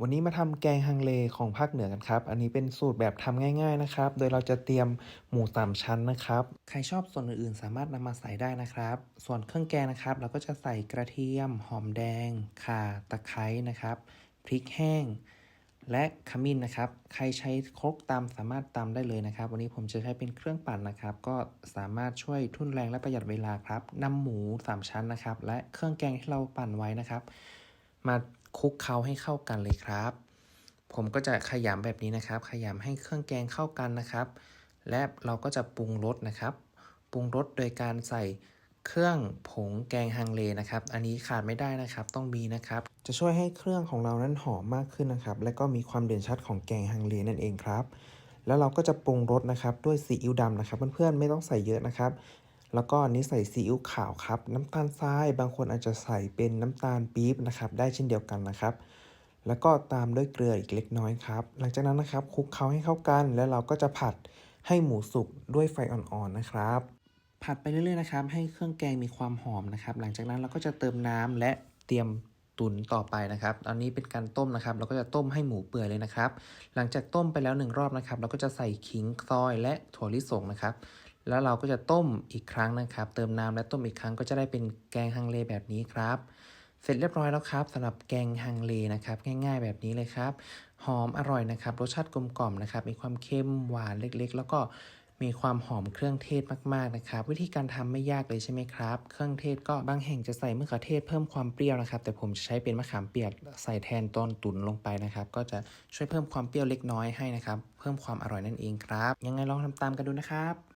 วันนี้มาทำแกงฮังเลของภาคเหนือกันครับ อันนี้เป็นสูตรแบบทำง่าย ๆนะครับ โดยเราจะเตรียมหมูสามชั้นนะครับ ใครชอบส่วนอื่นๆ สามารถนำมาใส่ได้นะครับ ส่วนเครื่องแกงนะครับ เราก็จะใส่กระเทียม หอมแดง ข่า ตะไคร้นะครับ พริกแห้ง และขมิ้นนะครับ ใครใช้ครกตำสามารถตำได้เลยนะครับ วันนี้ผมจะใช้เป็นเครื่องปั่นนะครับ ก็สามารถช่วยทุ่นแรงและประหยัดเวลาครับนำหมูสามชั้นนะครับ และเครื่องแกงที่เราปั่นไว้นะครับ มาคลุกเคล้าให้เข้ากันเลยครับ ผมก็จะขยำแบบนี้นะครับ ขยำให้เครื่องแกงเข้ากันนะครับ และเราก็จะปรุงรสนะครับ ปรุงรสโดยการใส่เครื่องผงแกงฮังเลนะครับ อันนี้ขาดไม่ได้นะครับ ต้องมีนะครับ จะช่วยให้เครื่องของเรานั้นหอมมากขึ้นนะครับ และก็มีความเด่นชัดของแกงฮังเลนั่นเองครับ แล้วเราก็จะปรุงรสนะครับด้วยซีอิ๊วดำนะครับ เพื่อนๆไม่ต้องใส่เยอะนะครับ แล้วก็อันนี้ใส่ซีอิ๊วขาวครับ น้ำตาลทราย บางคนอาจจะใส่เป็นน้ำตาลปี๊บนะครับ ได้เช่นเดียวกันนะครับ แล้วก็ตามด้วยเกลืออีกเล็กน้อยครับ หลังจากนั้นนะครับคลุกเคล้าให้เข้ากัน แล้วเราก็จะผัดให้หมูสุกด้วยไฟอ่อนๆนะครับ ผัดไปเรื่อยๆนะครับ ให้เครื่องแกงมีความหอมนะครับ หลังจากนั้นเราก็จะเติมน้ำและเตรียมตุ๋นต่อไปนะครับอันนี้เป็นการต้มนะครับ เราก็จะต้มให้หมูเปื่อยเลยนะครับ หลังจากต้มไปแล้วหนึ่งรอบนะครับ เราก็จะใส่ขิงซอยและถั่วลิสงนะครับ แล้วเราก็จะต้มอีกครั้งนะครับ เติมน้ำและต้มอีกครั้งก็จะได้เป็นแกงฮังเลแบบนี้ครับ เสร็จเรียบร้อยแล้วครับสำหรับแกงฮังเลนะครับ ง่าย ๆ แบบนี้เลยครับ หอมอร่อยนะครับ รสชาติกลมกล่อมนะครับ มีความเค็มหวานเล็ก ๆ แล้วก็มีความหอมเครื่องเทศมากๆนะครับ วิธีการทำไม่ยากเลยใช่ไหมครับ เครื่องเทศก็บางแห่งจะใส่มะเขือเทศเพิ่มความเปรี้ยวนะครับ แต่ผมจะใช้เป็นมะขามเปียกใส่แทนตอนตุ๋นลงไปนะครับ ก็จะช่วยเพิ่มความเปรี้ยวเล็กน้อยให้นะครับ เพิ่มความอร่อยนั่นเองครับ ยังไงลองทำตามกันดูนะครับ